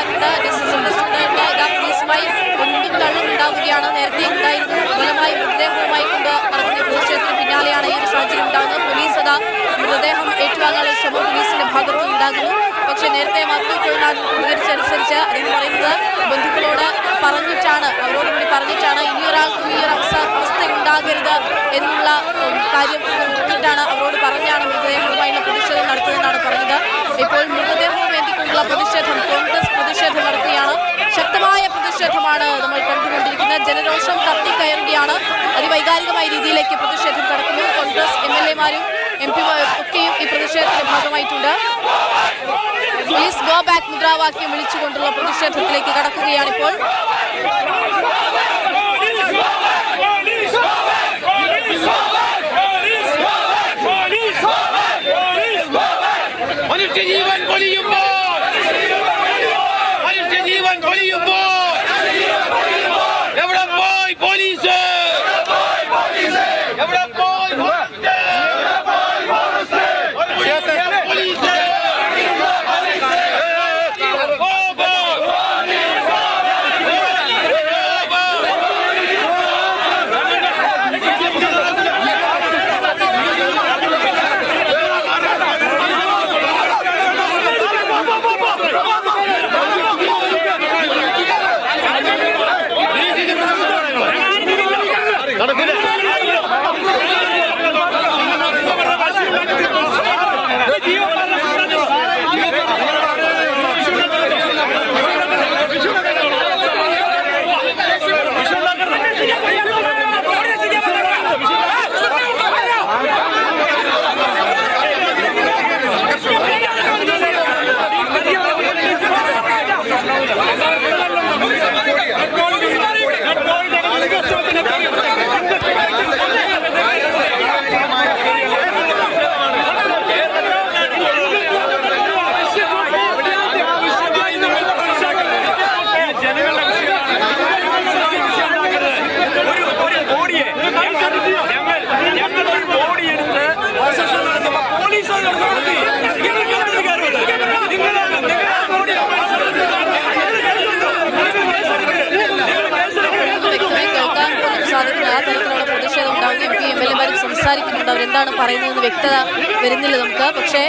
F ഇതാ പോലീസുമായി ഒന്നും തള്ളും ഉണ്ടാവുകയാണ്. നേരത്തെ ഉണ്ടായിരുന്നു ബലമായി മൃതദേഹവുമായി കൊണ്ട് നടക്കുന്ന പ്രതിഷേധത്തിന് പിന്നാലെയാണ് ഈ ഒരു സാഹചര്യം ഉണ്ടാകുന്നത്. പോലീസ് അതാ മൃതദേഹം ഏറ്റുവാങ്ങാനുള്ള ശ്രമം പോലീസിന്റെ ഭാഗത്തു ഉണ്ടാകുന്നു. പക്ഷെ നേരത്തെ മാത്യു തൊഴിലാളി പ്രതികരിച്ചനുസരിച്ച് അദ്ദേഹം പറയുന്നത് ബന്ധുക്കളോട് പറഞ്ഞിട്ടാണ്. അവരോട് കൂടി പറഞ്ഞിട്ടാണ് ഇനിയൊരാൾക്കും ഈ ഒരു അവസ്ഥ ഉണ്ടാകരുത്. എന്നുള്ള കാര്യം നോക്കിയിട്ടാണ് അവരോട് പറഞ്ഞാണ് മൃതദേഹവുമായുള്ള പ്രതിഷേധം നടത്തിയതെന്നാണ് പറഞ്ഞത്. ഇപ്പോൾ മൃതദേഹവും വേണ്ടിക്കൊണ്ടുള്ള പ്രതിഷേധം കോൺഗ്രസ് പ്രതിഷേധം നടത്തുകയാണ് ശക്തമായ പ്രതിഷേധമാണ് നമ്മൾ കണ്ടുകൊണ്ടിരിക്കുന്നത്. ജനരോഷം കത്തിക്കയറുകയാണ് അതിവൈകാരികമായ രീതിയിലേക്ക് പ്രതിഷേധം നടക്കുന്നു. കോൺഗ്രസ് എം എൽ എമാരും എം പി ഒക്കെയും ഈ പ്രതിഷേധത്തിന്റെ ഭാഗമായിട്ടുണ്ട്. പ്ലീസ് ഗോ ബാക്ക് മുദ്രാവാക്യം വിളിച്ചുകൊണ്ടുള്ള പ്രതിഷേധത്തിലേക്ക് കടക്കുകയാണിപ്പോൾ. മനുഷ്യജീവൻ പൊലിയുമ്പോൾ മനുഷ്യജീവൻ പൊലിയുമ്പോൾ എവിടെ പോയി പോലീസ് എവിടെ പോയി പോലീസ്? പോലീസ് പോ, പോ. ഒരു ഒരു ബോഡിയെ ഞങ്ങൾ ഞങ്ങൾ ഒരു ബോഡി എടുത്ത് പ്രോസസ്സ് നടത്തുമ്പോൾ പോലീസ് അത് നടത്തി നിങ്ങൾക്ക് എന്ത് കാര്യമുണ്ട് നിങ്ങളാണ് നിങ്ങളാണ് ബോഡി വ്യക്തമായി കേൾക്കാൻ പോലും സാധിക്കുന്ന ആ തരത്തിലുള്ള പ്രതിഷേധം ഉണ്ടാവുകയും എം പി എം എൽ എമാരും സംസാരിക്കുന്നുണ്ട് അവരെന്താണ് പറയുന്നതെന്ന് വ്യക്തത വരുന്നില്ല നമുക്ക്. പക്ഷേ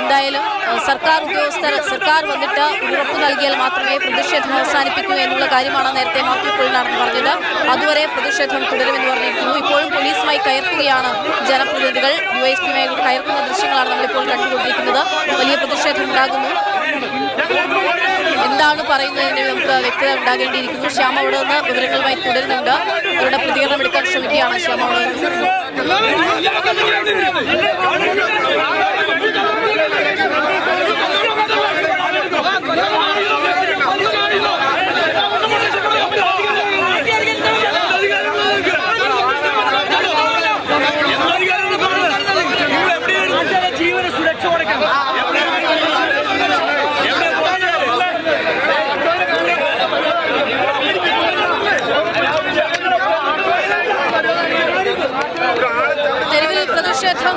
എന്തായാലും സർക്കാർ ഉദ്യോഗസ്ഥർ സർക്കാർ വന്നിട്ട് ഉറപ്പ് നൽകിയാൽ മാത്രമേ പ്രതിഷേധം അവസാനിപ്പിക്കൂ എന്നുള്ള കാര്യമാണ് നേരത്തെ മാത്യു പൊളിനാണെന്ന് പറഞ്ഞത്. അതുവരെ പ്രതിഷേധം തുടരുമെന്ന് പറഞ്ഞിരിക്കുന്നു. ഇപ്പോഴും പോലീസുമായി കയർക്കുകയാണ് ജനപ്രതിനിധികൾ. യു എസ് പിയുമായി കയർക്കുന്ന ദൃശ്യങ്ങളാണ് നമ്മളിപ്പോൾ കണ്ടുകൊണ്ടിരിക്കുന്നത്. വലിയ പ്രതിഷേധം ഉണ്ടാകുന്നു. എന്താണ് പറയുന്നതിന് നമുക്ക് വ്യക്തത ഉണ്ടാകേണ്ടിയിരിക്കുന്നു ശ്യാമ അവിടെ നിന്ന് വിവരങ്ങളുമായി തുടരുന്നുണ്ട് അവരുടെ പ്രതികരണം എടുക്കാൻ ശ്രമിക്കുകയാണ് ശ്യാമ അവിടെ നിന്ന് ജീവന സുരക്ഷ കൊടുക്കണം എവിടെ തെരുവിൽ പ്രതിഷേധം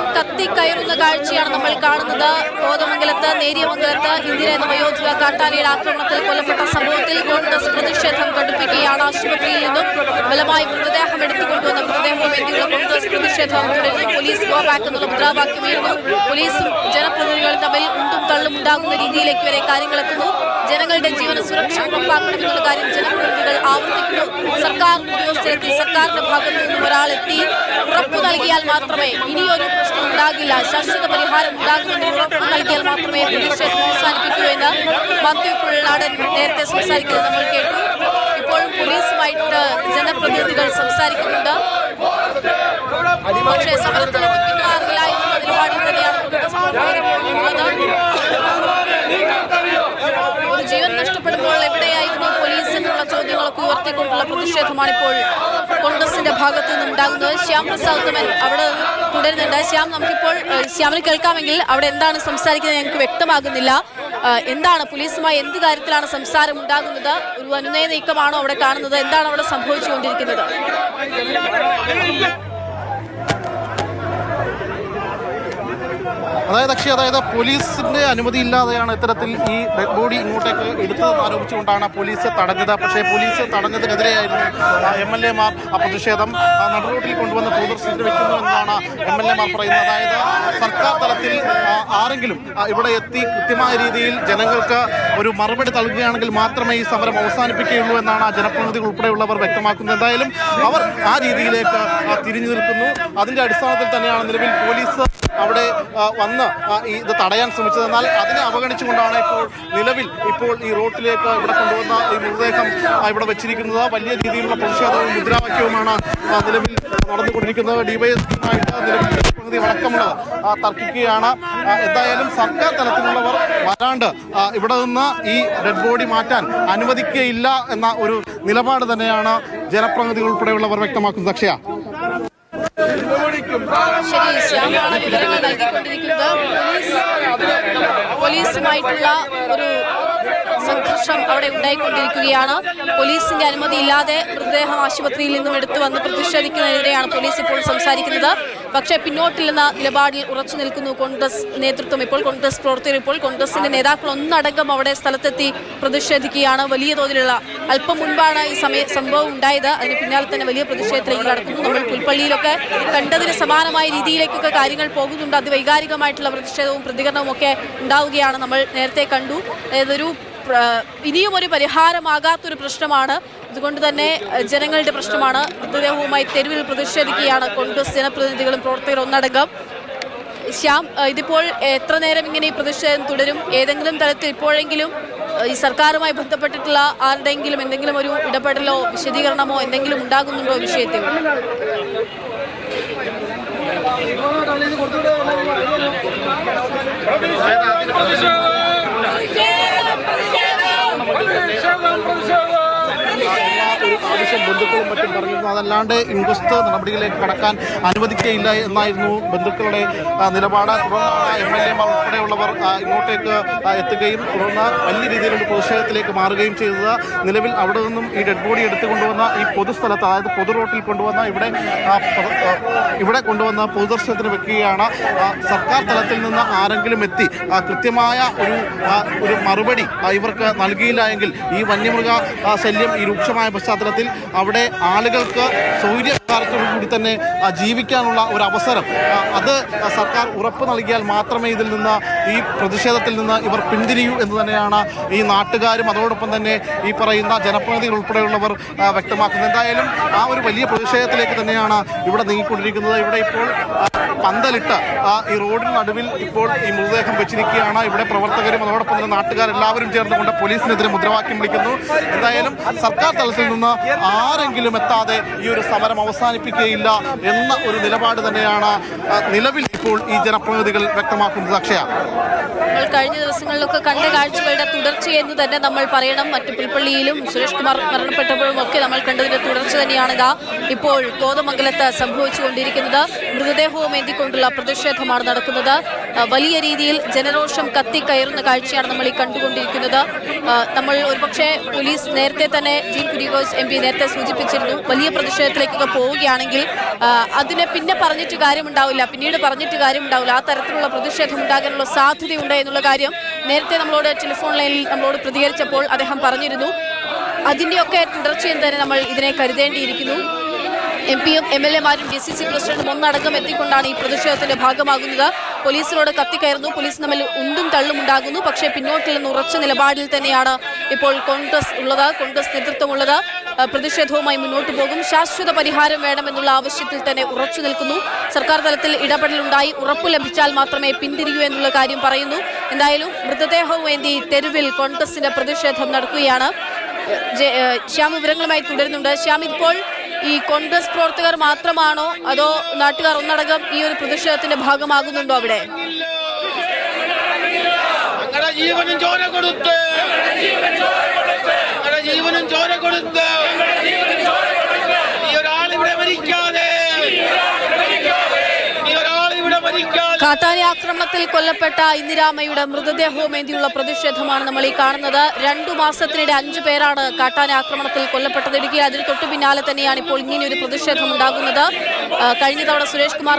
കത്തിക്കയറുന്ന കാഴ്ചയാണ് നമ്മൾ കാണുന്നത്. കോതമംഗലത്ത് നേരിയമംഗലത്ത് ഇന്ദിര എന്ന വയോധിക കാട്ടാനയുടെ ആക്രമണത്തിൽ കൊല്ലപ്പെട്ട സംഭവത്തിൽ കോൺഗ്രസ് പ്രതിഷേധം കടുപ്പിക്കുകയാണ്. ആശുപത്രിയിൽ നിന്നും ബലമായി മൃതദേഹം എടുത്തുകൊണ്ടുവന്ന മൃതദേഹവും എത്തിയുള്ള കോൺഗ്രസ് പ്രതിഷേധം തുടരുന്നു. പോലീസ് ഗോ ബാക്ക് എന്നുള്ള മുദ്രാവാക്യമായിരുന്നു പോലീസും ജനപ്രതിനിധികളും തമ്മിൽ ഉണ്ടും തള്ളും ഉണ്ടാകുന്ന രീതിയിലേക്ക് വരെ കാര്യങ്ങൾ എത്തുന്നു. ജനങ്ങളുടെ ജീവന സുരക്ഷ ഉറപ്പാക്കണമെന്നുള്ള കാര്യം ജനപ്രതിനിധികൾ ആവർത്തിക്കുന്നു. സർക്കാർ ഉദ്യോഗസ്ഥരെത്തി സർക്കാരിന്റെ ഭാഗത്ത് നിന്നും ഒരാളെത്തി ഉറപ്പു നൽകിയാൽ മാത്രമേ ഇനിയൊരു പ്രശ്നം ഉണ്ടാകില്ല. ശാശ്വത പരിഹാരം ഉണ്ടാകുമെന്ന് ഉറപ്പു നൽകിയാൽ മാത്രമേ പ്രതിഷേധം അവസാനിപ്പിക്കൂ എന്ന് മാത്യു കുഴൽനാടൻ നേരത്തെ സംസാരിക്കുന്നത് നമ്മൾ കേട്ടു. ഇപ്പോഴും പോലീസുമായിട്ട് ജനപ്രതിനിധികൾ സംസാരിക്കുന്നുണ്ട്. പക്ഷേ സമരത്തിൽ പിന്മാറില്ല എന്നുള്ള നിലപാടിൽ തന്നെയാണ് കോൺഗ്രസ് പ്രവർത്തകർ ഒരു ജീവൻ നഷ്ടപ്പെടുമ്പോൾ എവിടെയായിരുന്നു പോലീസ് എന്നുള്ള ചോദ്യങ്ങളൊക്കെ ഉയർത്തിക്കൊണ്ടുള്ള പ്രതിഷേധമാണ് ഇപ്പോൾ കോൺഗ്രസിന്റെ ഭാഗത്തു നിന്ന് ഉണ്ടാകുന്നത് ശ്യാം പ്രസാദ് തമൻ അവിടെ തുടരുന്നുണ്ട്. ശ്യാം നമുക്കിപ്പോൾ ശ്യാമിന് കേൾക്കാമെങ്കിൽ അവിടെ എന്താണ് സംസാരിക്കുന്നത് ഞങ്ങൾക്ക് വ്യക്തമാകുന്നില്ല. എന്താണ് പോലീസുമായി എന്ത് കാര്യത്തിലാണ് സംസാരം ഉണ്ടാകുന്നത്? ഒരു അനുനയ നീക്കമാണോ അവിടെ കാണുന്നത്? എന്താണ് അവിടെ സംഭവിച്ചുകൊണ്ടിരിക്കുന്നത്? അതായത് അക്ഷയ അതായത് പോലീസിന്റെ അനുമതി ഇല്ലാതെയാണ് ഇത്തരത്തിൽ ഈ ഡെഡ് ബോഡി ഇങ്ങോട്ടേക്ക് എടുത്തത് ആരോപിച്ചുകൊണ്ടാണ് പോലീസ് തടഞ്ഞത്. പക്ഷേ പോലീസ് തടഞ്ഞതിനെതിരെയായിരുന്നു എം എൽ എമാർ പ്രതിഷേധം. നടുറോട്ടിൽ കൊണ്ടുവന്ന് പ്രദർശനത്തിന് വെക്കുന്നു എന്നാണ് എം എൽ എമാർ പറയുന്നത്. അതായത് സർക്കാർ തലത്തിൽ ആരെങ്കിലും ഇവിടെ എത്തി കൃത്യമായ രീതിയിൽ ജനങ്ങൾക്ക് ഒരു മറുപടി നൽകുകയാണെങ്കിൽ മാത്രമേ ഈ സമരം അവസാനിപ്പിക്കുകയുള്ളൂ എന്നാണ് ആ ജനപ്രതിനിധികൾ ഉൾപ്പെടെയുള്ളവർ വ്യക്തമാക്കുന്നത്. എന്തായാലും അവർ ആ രീതിയിലേക്ക് തിരിഞ്ഞു നിൽക്കുന്നു. അതിന്റെ അടിസ്ഥാനത്തിൽ തന്നെയാണ് നിലവിൽ പോലീസ് വന്ന് ഇത് തടയാൻ ശ്രമിച്ചത്. എന്നാൽ അതിനെ അവഗണിച്ചുകൊണ്ടാണ് ഇപ്പോൾ നിലവിൽ ഇപ്പോൾ ഈ റോട്ടിലേക്ക് ഇവിടെ കൊണ്ടുവന്ന ഈ മൃതദേഹം ഇവിടെ വെച്ചിരിക്കുന്നത്. വലിയ രീതിയിലുള്ള പ്രതിഷേധവും മുദ്രാവാക്യവുമാണ് നിലവിൽ നടന്നുകൊണ്ടിരിക്കുന്നത്. ഡിവൈഎസ്പിയുമായിട്ട് നിലവിൽ ജനപ്രതിനിധി അടക്കമുള്ളവർ തർക്കിക്കുകയാണ്. എന്തായാലും സർക്കാർ തലത്തിലുള്ളവർ വരാണ്ട് ഇവിടെ നിന്ന് ഈ ഡെഡ് ബോഡി മാറ്റാൻ അനുവദിക്കുകയില്ല എന്ന ഒരു നിലപാട് തന്നെയാണ് ജനപ്രതിനിധികൾ ഉൾപ്പെടെയുള്ളവർ വ്യക്തമാക്കുന്നത്. അക്ഷയ? പോലീസുമായിട്ടുള്ള ഒരു സംഘർഷം അവിടെ ഉണ്ടായിക്കൊണ്ടിരിക്കുകയാണ്. പോലീസിന്റെ അനുമതി ഇല്ലാതെ മൃതദേഹം ആശുപത്രിയിൽ നിന്നും എടുത്തു വന്ന് പ്രതിഷേധിക്കുന്നതിനെതിരെയാണ് പോലീസ് ഇപ്പോൾ സംസാരിക്കുന്നത്. പക്ഷേ പിന്നോട്ടില്ലെന്ന നിലപാടിൽ ഉറച്ചു നിൽക്കുന്നു കോൺഗ്രസ് നേതൃത്വം ഇപ്പോൾ കോൺഗ്രസ് പ്രവർത്തകർ ഇപ്പോൾ. കോൺഗ്രസിന്റെ നേതാക്കൾ ഒന്നടങ്കം അവിടെ സ്ഥലത്തെത്തി പ്രതിഷേധിക്കുകയാണ്. വലിയ തോതിലുള്ള അല്പം മുൻപാണ് ഈ സമയ സംഭവം ഉണ്ടായത്. അതിന് പിന്നാലെ തന്നെ വലിയ പ്രതിഷേധത്തിലേക്ക് കടക്കുന്നു നമ്മൾ പുൽപ്പള്ളിയിലൊക്കെ കണ്ടതിന് സമാനമായ രീതിയിലേക്കൊക്കെ കാര്യങ്ങൾ പോകുന്നുണ്ട്. അതിവൈകാരികമായിട്ടുള്ള പ്രതിഷേധവും പ്രതികരണവും ഒക്കെ ഉണ്ടാവുകയാണ് നമ്മൾ നേരത്തെ കണ്ടു. അതൊരു ഇനിയും ഒരു പരിഹാരമാകാത്തൊരു പ്രശ്നമാണ്. അതുകൊണ്ട് തന്നെ ജനങ്ങളുടെ പ്രശ്നമാണ്. മൃതദേഹവുമായി തെരുവിൽ പ്രതിഷേധിക്കുകയാണ് കോൺഗ്രസ് ജനപ്രതിനിധികളും പ്രവർത്തകരും ഒന്നടങ്കം. ശ്യാം ഇതിപ്പോൾ എത്ര നേരം ഇങ്ങനെ ഈ പ്രതിഷേധം തുടരും? ഏതെങ്കിലും തരത്തിൽ ഇപ്പോഴെങ്കിലും ഈ സർക്കാരുമായി ബന്ധപ്പെട്ടിട്ടുള്ള ആരുടെയെങ്കിലും എന്തെങ്കിലും ഒരു ഇടപെടലോ വിശദീകരണമോ എന്തെങ്കിലും ഉണ്ടാകുന്നുണ്ടോ ഈ വിഷയത്തിൽ ആവശ്യം ബന്ധുക്കളും മറ്റും പറഞ്ഞിരുന്നു? അതല്ലാണ്ട് ഇൻക്വസ്റ്റ് നടപടികളിലേക്ക് കടക്കാൻ അനുവദിക്കുകയില്ല എന്നായിരുന്നു ബന്ധുക്കളുടെ നിലപാട്. തുടർന്ന് എം എൽ എമാർ ഉൾപ്പെടെയുള്ളവർ ഇങ്ങോട്ടേക്ക് എത്തുകയും തുടർന്ന് വലിയ രീതിയിലുള്ള പ്രതിഷേധത്തിലേക്ക് മാറുകയും ചെയ്തത്. നിലവിൽ അവിടെ നിന്നും ഈ ഡെഡ് ബോഡി എടുത്തുകൊണ്ടുവന്ന ഈ പൊതുസ്ഥലത്ത് അതായത് പൊതു റോട്ടിൽ കൊണ്ടുവന്ന ഇവിടെ ഇവിടെ കൊണ്ടുവന്ന പൊതുദർശനത്തിന് വെക്കുകയാണ്. സർക്കാർ തലത്തിൽ നിന്ന് ആരെങ്കിലും എത്തി കൃത്യമായ ഒരു ഒരു മറുപടി ഇവർക്ക് നൽകിയില്ല എങ്കിൽ ഈ വന്യമൃഗ ശല്യം ഈ രൂക്ഷമായ പശ്ചാത്തലത്തിൽ അവിടെ ആളുകൾക്ക് സൗകര്യക്കാരത്തോടു കൂടി തന്നെ ജീവിക്കാനുള്ള ഒരു അവസരം. അത് സർക്കാർ ഉറപ്പ് നൽകിയാൽ മാത്രമേ ഇതിൽ നിന്ന് ഈ പ്രതിഷേധത്തിൽ നിന്ന് ഇവർ പിന്തിരിയൂ എന്ന് തന്നെയാണ് ഈ നാട്ടുകാരും അതോടൊപ്പം തന്നെ ഈ പറയുന്ന ജനപ്രതിനിധികൾ ഉൾപ്പെടെയുള്ളവർ വ്യക്തമാക്കുന്നത്. എന്തായാലും ആ ഒരു വലിയ പ്രതിഷേധത്തിലേക്ക് തന്നെയാണ് ഇവിടെ നീങ്ങിക്കൊണ്ടിരിക്കുന്നത്. ഇവിടെ ഇപ്പോൾ പന്തലിട്ട് ഈ റോഡിന് നടുവിൽ ഇപ്പോൾ ഈ മൃതദേഹം വെച്ചിരിക്കുകയാണ്. ഇവിടെ പ്രവർത്തകരും അതോടൊപ്പം തന്നെ നാട്ടുകാരെല്ലാവരും ചേർന്നുകൊണ്ട് പോലീസിനെതിരെ മുദ്രാവാക്യം വിളിക്കുന്നു. എന്തായാലും സർക്കാർ തലത്തിൽ നിന്ന് ആരെങ്കിലും എത്താതെ ഈ ഒരു സമരം അവസാനിപ്പിക്കുകയില്ല എന്ന ഒരു നിലപാട് തന്നെയാണ് നിലവിൽ ഇപ്പോൾ ഈ ജനപ്രതിനിധികൾ വ്യക്തമാക്കുന്നത് അക്ഷയ. കഴിഞ്ഞ ദിവസങ്ങളിലൊക്കെ കണ്ട കാഴ്ചകളുടെ തുടർച്ചയെന്ന് തന്നെ നമ്മൾ പറയണം. മറ്റു പുൽപ്പള്ളിയിലും സുരേഷ് കുമാർ മരണപ്പെട്ടപ്പോഴും ഒക്കെ നമ്മൾ കണ്ടതിന്റെ തുടർച്ച തന്നെയാണ് ഇപ്പോൾ കോതമംഗലത്ത് സംഭവിച്ചുകൊണ്ടിരിക്കുന്നത്. മൃതദേഹവും ഏന്തിക്കൊണ്ടുള്ള പ്രതിഷേധമാണ് നടക്കുന്നത്. വലിയ രീതിയിൽ ജനരോഷം കത്തിക്കയറുന്ന കാഴ്ചയാണ് നമ്മൾ ഈ കണ്ടുകൊണ്ടിരിക്കുന്നത്. നമ്മൾ ഒരുപക്ഷെ പോലീസ് നേരത്തെ തന്നെ ജീൻ കുര്യാക്കോസ് എം പി നേരത്തെ സൂചിപ്പിച്ചിരുന്നു. വലിയ പ്രതിഷേധത്തിലേക്കൊക്കെ പോവുകയാണെങ്കിൽ അതിനെ പിന്നെ പറഞ്ഞിട്ട് കാര്യമുണ്ടാവില്ല. പിന്നീട് പറഞ്ഞിട്ട് കാര്യമുണ്ടാവില്ല. ആ തരത്തിലുള്ള പ്രതിഷേധം ഉണ്ടാകാനുള്ള സാധ്യതയുണ്ട് എന്നുള്ള കാര്യം നേരത്തെ നമ്മളോട് ടെലിഫോൺ ലൈനിൽ നമ്മളോട് പ്രതികരിച്ചപ്പോൾ അദ്ദേഹം പറഞ്ഞിരുന്നു. അതിന്റെയൊക്കെ തുടർച്ചയും തന്നെ നമ്മൾ ഇതിനെ കരുതേണ്ടിയിരിക്കുന്നു. എം പിയും എം എൽ എമാരും ഡി സി സി പ്രസിഡന്റും ഒന്നടങ്കം എത്തിക്കൊണ്ടാണ് ഈ പ്രതിഷേധത്തിന്റെ ഭാഗമാകുന്നത്. പോലീസിനോട് കത്തിക്കയറുന്നു. പോലീസ് തമ്മിൽ ഉന്തും തള്ളും ഉണ്ടാകുന്നു. പക്ഷേ പിന്നോട്ടിൽ നിന്ന് ഉറച്ച നിലപാടിൽ തന്നെയാണ് ഇപ്പോൾ കോൺഗ്രസ് ഉള്ളത്. കോൺഗ്രസ് നേതൃത്വമുള്ളത്. പ്രതിഷേധവുമായി മുന്നോട്ട് പോകും. ശാശ്വത പരിഹാരം വേണമെന്നുള്ള ആവശ്യത്തിൽ തന്നെ ഉറച്ചു നിൽക്കുന്നു. സർക്കാർ തലത്തിൽ ഇടപെടലുണ്ടായി. ഉറപ്പു ലഭിച്ചാൽ മാത്രമേ പിന്തിരിയൂ എന്നുള്ള കാര്യം പറയുന്നു. എന്തായാലും മൃതദേഹവും വേണ്ടി തെരുവിൽ കോൺഗ്രസിന്റെ പ്രതിഷേധം നടക്കുകയാണ്. ശ്യാം വിവരങ്ങളുമായി തുടരുന്നുണ്ട്. ശ്യാം ഇപ്പോൾ ഈ കോൺഗ്രസ് പ്രവർത്തകർ മാത്രമാണോ അതോ നാട്ടുകാർ ഒന്നടങ്കം ഈ ഒരു പ്രതിഷേധത്തിന്റെ ഭാഗമാകുന്നുണ്ടോ അവിടെ? ജീവനും ചോര കൊടുത്ത് ജീവനും ചോര കൊടുത്ത് ഈ ഒരാൾ ഇവിടെ മരിക്കാതെ ഈ ഒരാൾ ഇവിടെ മരിക്കാതെ കാട്ടാനി ആക്രമണത്തിൽ കൊല്ലപ്പെട്ട ഇന്ദിരാമയുടെ മൃതദേഹവുമേന്തിയുള്ള പ്രതിഷേധമാണ് നമ്മൾ ഈ കാണുന്നത്. രണ്ടു മാസത്തിനിടെ അഞ്ചു പേരാണ് കാട്ടാനി ആക്രമണത്തിൽ കൊല്ലപ്പെട്ടത്. ഇടുക്കി അതിന് തൊട്ടു പിന്നാലെ തന്നെയാണ് ഇപ്പോൾ ഇങ്ങനെ ഒരു പ്രതിഷേധം ഉണ്ടാകുന്നത്. കഴിഞ്ഞ തവണ സുരേഷ് കുമാർ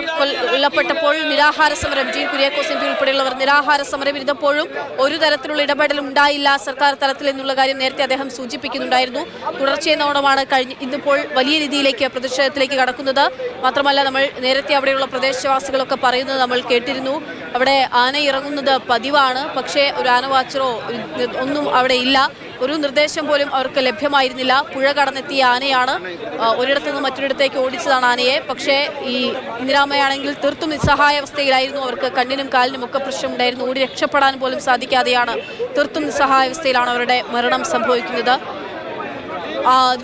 കൊല്ലപ്പെട്ടപ്പോൾ നിരാഹാര സമരം ജി കുര്യാക്കോസ് എം പി ഉൾപ്പെടെയുള്ളവർ നിരാഹാര സമരം ഇരുന്നപ്പോഴും ഒരു തരത്തിലുള്ള ഇടപെടലും ഉണ്ടായില്ല. സർക്കാർ തലത്തിൽ എന്നുള്ള കാര്യം നേരത്തെ അദ്ദേഹം സൂചിപ്പിക്കുന്നുണ്ടായിരുന്നു. തുടർച്ചയെന്നോണമാണ് കഴിഞ്ഞ ഇന്നിപ്പോൾ വലിയ രീതിയിലേക്ക് പ്രതിഷേധത്തിലേക്ക് കടക്കുന്നത്. മാത്രമല്ല നമ്മൾ നേരത്തെ അവിടെയുള്ള പ്രദേശവാസികളൊക്കെ പറയുന്നത് നമ്മൾ കേട്ടിരുന്നു. അവിടെ ആന ഇറങ്ങുന്നത് പതിവാണ്. പക്ഷേ ഒരു ആന വാച്ചറോ ഒന്നും അവിടെ ഇല്ല. ഒരു നിർദ്ദേശം പോലും അവർക്ക് ലഭ്യമായിരുന്നില്ല. പുഴ കടന്നെത്തിയ ആനയാണ് ഒരിടത്തു നിന്ന് മറ്റൊരിടത്തേക്ക് ഓടിച്ചതാണ് ആനയെ. പക്ഷേ ഈ ഇന്ദിരാമയാണെങ്കിൽ തീർത്തും നിസ്സഹായാവസ്ഥയിലായിരുന്നു അവർക്ക് കണ്ണിനും കാലിനും ഒക്കെ പ്രശ്നമുണ്ടായിരുന്നു ഓടി രക്ഷപ്പെടാൻ പോലും സാധിക്കാതെയാണ് തീർത്തും നിസ്സഹായാവസ്ഥയിലാണ് അവരുടെ മരണം സംഭവിക്കുന്നത്.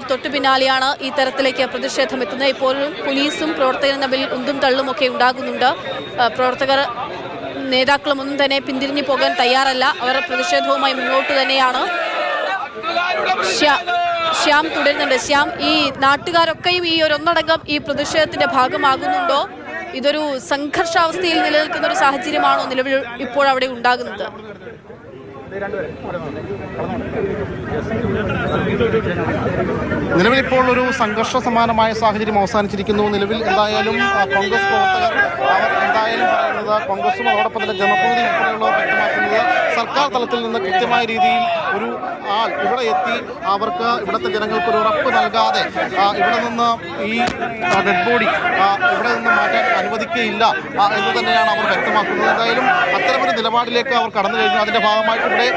തൊട്ടു പിന്നാലെയാണ് ഈ തരത്തിലേക്ക് പ്രതിഷേധം എത്തുന്നത്. ഇപ്പോഴും പോലീസും പ്രവർത്തകരും തമ്മിൽ ഉന്തും തള്ളും ഒക്കെ ഉണ്ടാകുന്നുണ്ട്. പ്രവർത്തകർ നേതാക്കളും ഒന്നും തന്നെ പിന്തിരിഞ്ഞു പോകാൻ തയ്യാറല്ല. അവർ പ്രതിഷേധവുമായി മുന്നോട്ട് തന്നെയാണ്. ശ്യാ- ശ്യാം തുടരുന്നുണ്ട്. ശ്യാം ഈ നാട്ടുകാരൊക്കെയും ഈ ഒരു ഒന്നടങ്കം ഈ പ്രതിഷേധത്തിന്റെ ഭാഗമാകുന്നുണ്ടോ? ഇതൊരു സംഘർഷാവസ്ഥയിൽ നിലനിൽക്കുന്ന ഒരു സാഹചര്യമാണോ നിലവിൽ ഇപ്പോൾ അവിടെ ഉണ്ടാകുന്നത്? നിലവിൽ ഇപ്പോൾ ഒരു സംഘർഷ സമാനമായ സാഹചര്യം അവസാനിച്ചിരിക്കുന്നു. നിലവിൽ എന്തായാലും കോൺഗ്രസ് പ്രവർത്തകർ അവർ എന്തായാലും പറയുന്നത് കോൺഗ്രസും അതോടൊപ്പം തന്നെ ജനപ്രതിനിധി ഉൾപ്പെടെയുള്ളവർ വ്യക്തമാക്കുന്നത് സർക്കാർ തലത്തിൽ നിന്ന് കൃത്യമായ രീതിയിൽ ഒരു ആൾ ഇവിടെ എത്തി അവർക്ക് ഇവിടുത്തെ ജനങ്ങൾക്ക് ഒരു ഉറപ്പ് നൽകാതെ ഇവിടെ നിന്ന് ഈ ഡെഡ് ബോഡി ഇവിടെ നിന്ന് മാറ്റാൻ അനുവദിക്കുകയില്ല എന്ന് തന്നെയാണ് അവർ വ്യക്തമാക്കുന്നത്. എന്തായാലും അത്തരമൊരു നിലപാടിലേക്ക് അവർ കടന്നു കഴിഞ്ഞു. അതിന്റെ ഭാഗമായിട്ട് ഇവിടെ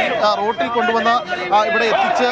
ഈ റോഡിൽ കൊണ്ടുവന്ന് ഇവിടെ എത്തിച്ച്